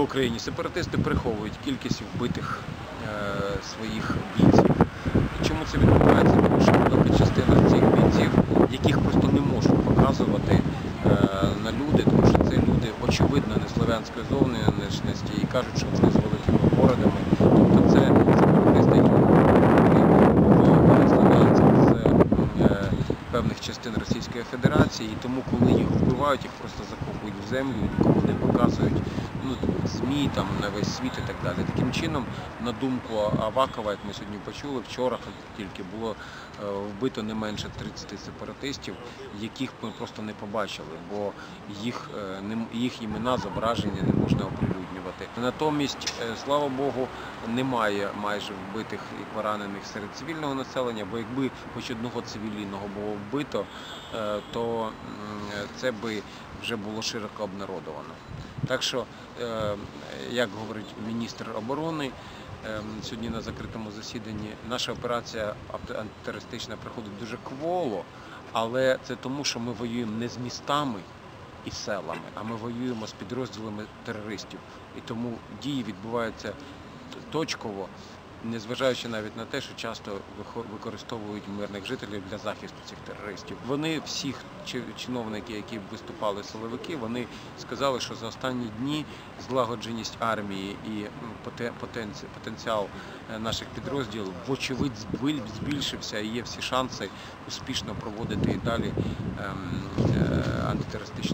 Україні. Сепаратисти приховують кількість вбитих е, своїх бійців. Чому це відбувається? Тому що велика частина цих бійців, яких просто не можуть показувати е, на люди, тому що це люди очевидно не слов'янської зовнішності і кажуть, що вони з великими бородами. Тобто це сепаратисти, які були слов'янців з е, певних частин Російської Федерації, і тому, коли їх вбивають, їх просто закопують в землю, нікому не показують ну, ЗМІ там на весь світ і так далі. Таким чином, на думку Авакова, як ми сьогодні почули, вчора тільки було е, вбито не менше 30 сепаратистів, яких ми просто не побачили, бо їх, е, їх імена, зображення не можна оприлюднювати. Натомість, е, слава Богу, немає майже вбитих і поранених серед цивільного населення, бо якби хоч одного цивільного було вбито, то це би вже було широко обнародовано. Так що, як говорить міністр оборони, е, сьогодні на закритому засіданні наша операція анти- антитерористична проходить дуже кволо, але це тому, що ми воюємо не з містами і селами, а ми воюємо з підрозділами терористів. І тому дії відбуваються точково, незважаючи навіть на те, що часто використовують мирних жителів для захисту цих терористів. Вони всі чи- чиновники, які виступали силовики, вони сказали, що за останні дні злагодженість армії і потенціал е, наших підрозділів вочевидь збільшився і є всі шанси успішно проводити і далі ем, е, антитерористичні.